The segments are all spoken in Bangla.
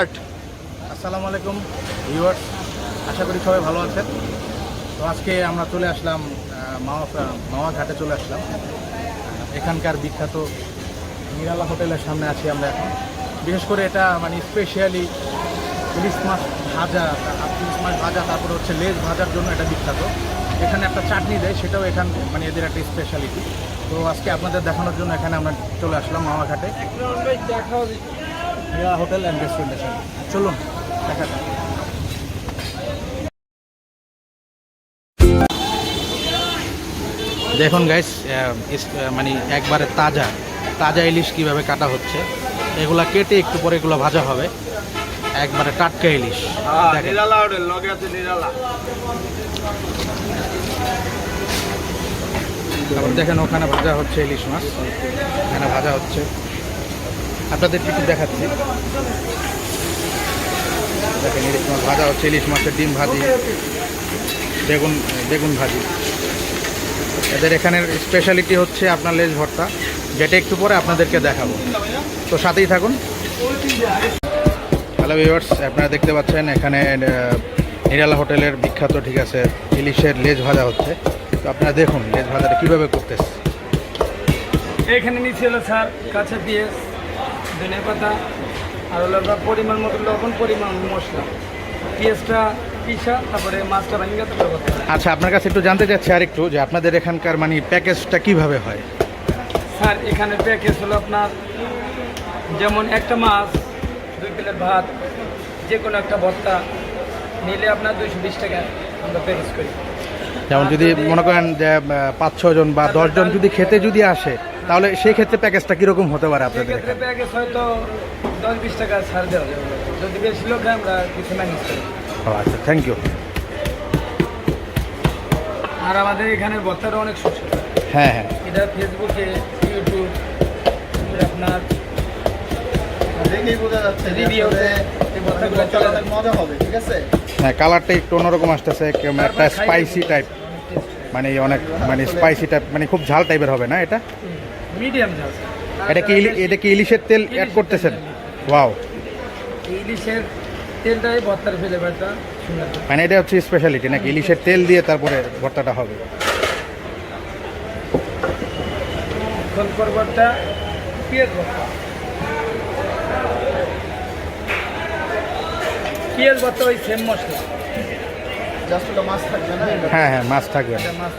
আসসালামু আলাইকুম ভিউয়ার্স আশা করি সবাই ভালো আছেন। তো আজকে আমরা চলে আসলাম মাওয়া ঘাটে চলে আসলাম। এখানকার বিখ্যাত নিরালা হোটেলের সামনে আছি আমরা এখন। বিশেষ করে এটা মানে স্পেশালি ইলিশ মাছ ভাজা, ইলিশ মাছ ভাজা, তারপরে হচ্ছে লেজ ভাজার জন্য এটা বিখ্যাত। এখানে একটা চাটনি দেয়, সেটাও এখান মানে এদের একটা স্পেশালিটি তো আজকে আপনাদের দেখানোর জন্য এখানে আমরা চলে আসলাম মাওয়া ঘাটে। নিরালা হোটেল অ্যান্ড রেস্টুরেন্টের সামনে। চলুন দেখা যাক। দেখুন গাইস মানে একবারে তাজা তাজা ইলিশ কীভাবে কাটা হচ্ছে এগুলা কেটে একটু পরে এগুলো ভাজা হবে। একবারে টাটকা ইলিশ। তারপর দেখেন ওখানে ভাজা হচ্ছে ইলিশ মাছ। এখানে ভাজা হচ্ছে। আপনাদের কিছু দেখাচ্ছি। দেখেন ইলিশ মাছ ভাজা হচ্ছে, ইলিশ মাছের ডিম ভাজি, বেগুন বেগুন ভাজি। এদের এখানের স্পেশালিটি হচ্ছে আপনার লেজ ভর্তা। যেটা একটু পরে আপনাদেরকে দেখাবো। তো সাথেই থাকুন। হ্যালো ভিউয়ার্স আপনারা দেখতে পাচ্ছেন, এখানে নিরালা হোটেলের বিখ্যাত, ঠিক আছে, ইলিশের লেজ ভাজা হচ্ছে। তো আপনারা দেখুন, লেজ ভাজাটা কীভাবে করতেছে। এখানে নিচে স্যার, কাঁচা পেঁয়াজ। ধনে পাতা আর হলো পরিমাণ মতো লবণ পরিমাণ মশলা। পেঁয়াজটা পিসা তারপরে মাছটা ভাঙিয়ে তারপরে আচ্ছা আপনার কাছে একটু জানতে চাচ্ছি আর একটু যে আপনাদের এখানকার মানে প্যাকেজটা কীভাবে হয়? স্যার এখানে প্যাকেজ হলো আপনার যেমন একটা মাছ দুই প্লেট ভাত যে কোনো একটা ভর্তা নিলে আপনার দুইশো বিশ টাকা আমরা প্যাকেজ করি। যেমন যদি মনে করেন যে পাঁচ ছজন বা দশজন যদি খেতে যদি আসে তাহলে সেই ক্ষেত্রে প্যাকেজটা কীরকম হতে পারে আপনাদের সেক্ষেত্রে এখানে? প্যাকেজ হয়তো দশ বিশ টাকা ছাড় দেওয়া যাবে। যদি বেশি লোক আমরা কিছু ম্যানেজ করি। ও আচ্ছা থ্যাংক ইউ আর আমাদের এখানে ভর্তাটা অনেক সুস্বাদু হ্যাঁ হ্যাঁ। এটা ফেসবুকে ইউটিউব আপনার হ্যাঁ কালারটা একটু অন্যরকম আসতেছে কেমন একটা স্পাইসি টাইপ মানে অনেক মানে স্পাইসি টাইপ মানে খুব ঝাল টাইপের হবে না এটা? মিডিয়াম ঝাল। এটা কি এটা কি ইলিশের তেল অ্যাড করতেছেন? ওয়াও। ইলিশের তেলটাই ভর্তার ফ্লেভারটা মানে এটা হচ্ছে স্পেশালিটি নাকি ইলিশের তেল দিয়ে তারপরে ভর্তাটা হবে? পেঁয়াজ ভর্তা। পেঁয়াজ ভর্তা ওই সেম মশলা। জাস্ট ওটা মাছ থাকবে না? হ্যাঁ হ্যাঁ মাছ থাকবে। মাছ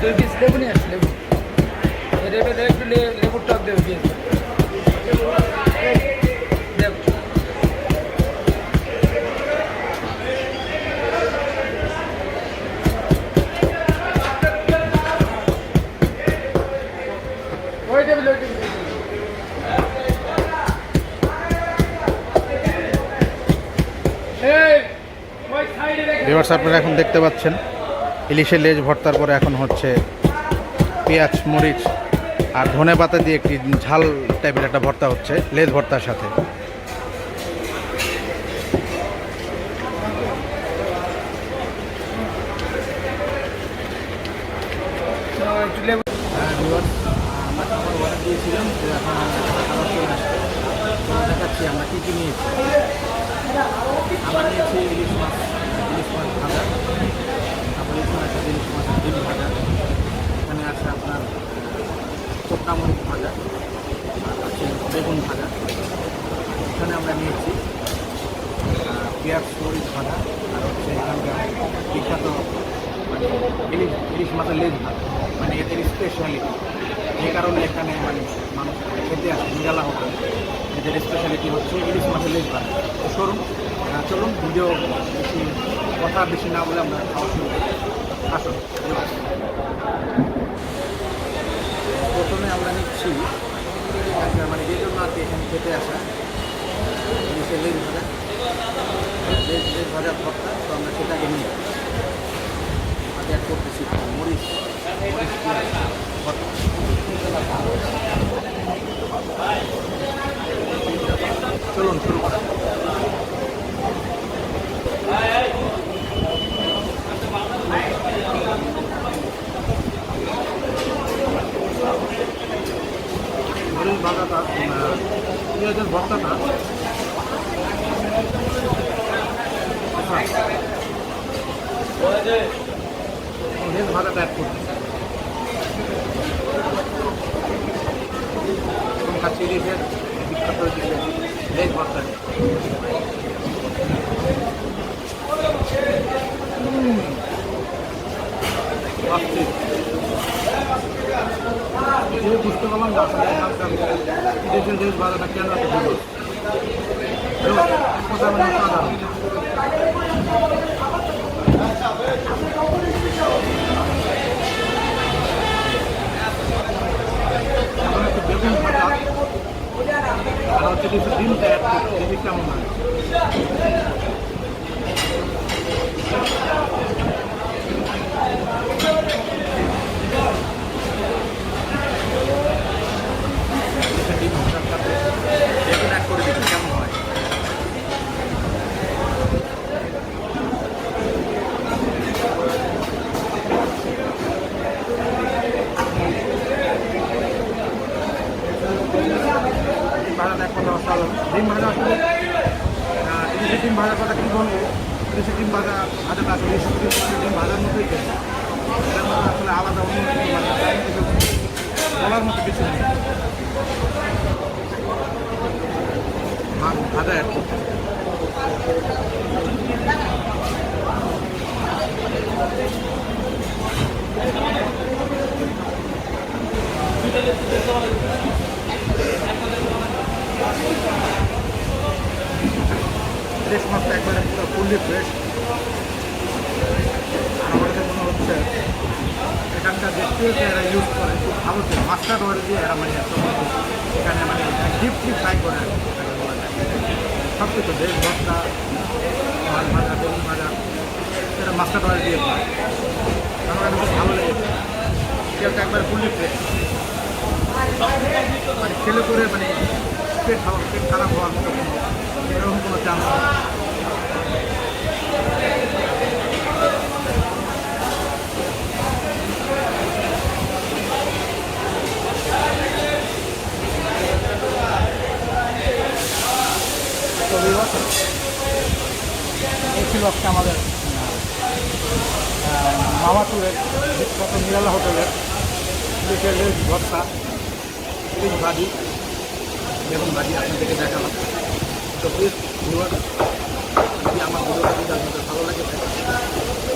দুই পিস লেবু। নিয়ে লেবু একটু লেবুর টক ভিউয়ার্স, আপনারা এখন দেখতে পাচ্ছেন। ইলিশের লেজ ভর্তার পরে এখন হচ্ছে পেঁয়াজ, মরিচ আর ধনে পাতা দিয়ে একটি ঝাল টাইপের একটা ভর্তা হচ্ছে, লেজ ভর্তার সাথে। একটু দেখাচ্ছি আমরা কী কী নিয়েছি আমরা নিয়েছি ইলিশ মাছ ইলিশ মাছ ভাজা। তারপরে আছে ইলিশ মাছের ডিম ভাজা। আপনার কোপটা মরিচ ভাজা আর আছে বেগুন ভাজা। এখানে আমরা নিয়েছি পেঁয়াজ মরিচ ভাজা আর হচ্ছে এখানকার বিখ্যাত মানে ইলিশ ইলিশ মাছের লেজ ভাজা। মানে এদের স্পেশালিটি যে কারণে এখানে মানে মানুষ খেতে আসে, নিরালা হোটেল এদের স্পেশালিটি হচ্ছে ইলিশ মাছের লেজ ভাজা। তো চলুন ভিডিও বেশি কথা বেশি না বলে আমরা খাওয়া শুরু আসুন প্রথমে আমরা নিচ্ছি মানে যে জন্য আর কি এখানে খেতে আসা। ইলিশের লেজ ভাজা। লেজ লেজ ভাজার ভর্তা, তো আমরা সেটাকে নিই আগে অ্যাড করতেছি মরিচ চলুন, শুরু করা যাক। বেগুন ভাজাটা আহ, পেঁয়াজের ভর্তাটা ভাজাটা অ্যাড করছি এবং খাচ্ছি ইলিশের বিখ্যাত ভেজ ভর্তা বুঝতে পারলাম না আসলে কেন? আর হচ্ছে কিছু ডিমটা অ্যাড করছি দেখি কেমন হয় ডিম ভাজার সাথে বেগুন অ্যাড করে দেখি কেমন হয় ডিম ভাজাটা এক কথা অসাধারণ ডিম ভাজা আসলে আহ, ইলিশের ডিম ভাজার কথা কী বলব ইলিশের হাজার আসলে ইলিশের ডিম ডিম ভাজার মতোই খেতে এটার মধ্যে আসলে আলাদা অন্য বলার মতো কিছু নেই। ভাজা অ্যাড ফ্রেশ মাছটা একবারে পুরো ফুললি ফ্রেশ আর আমার কাছে মনে হচ্ছে এখানকার যে তেলটা এরা ইউজ করে খুব ভালো তেল মাস্টার্ড অয়েল দিয়ে এরা মানে এত এখানে মানে ডিপলি ফ্রাই করে। সব কিছু ভেজ ভর্তা মাছ ভাজা বেগুন ভাজা এটা মাস্টার্ড অয়েল দিয়ে করে আমার কাছে খুব ভালো লেগেছে। তেলটা একবার ফুললি মানে খেলে করে মানে পেট খাওয়া পেট খারাপ হওয়ার মতো এরকম কোনো চান্স তো viewers, এই ছিল আজকে আমাদের মামাটুরের বিখ্যাত নিরালা হোটেলের লেজ ভর্তা ইলিশ ভাজি বেগুন ভাজি আপনাদেরকে দেখালাম। তো প্লিজ ভিউয়ার যদি আমার ভিডিওটা যদি আপনাদের ভালো লাগে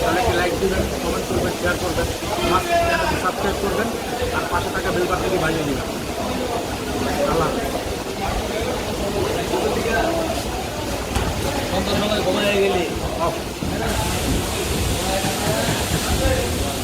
তাহলে একটি লাইক দিবেন কমেন্ট করবেন শেয়ার করবেন আমার চ্যানেলটি সাবস্ক্রাইব করবেন আর পাশে থাকা বেল বাটনটি বাজিয়ে দিবেন। আল্লাহ হাফেজ। ঘুমায় গেলি।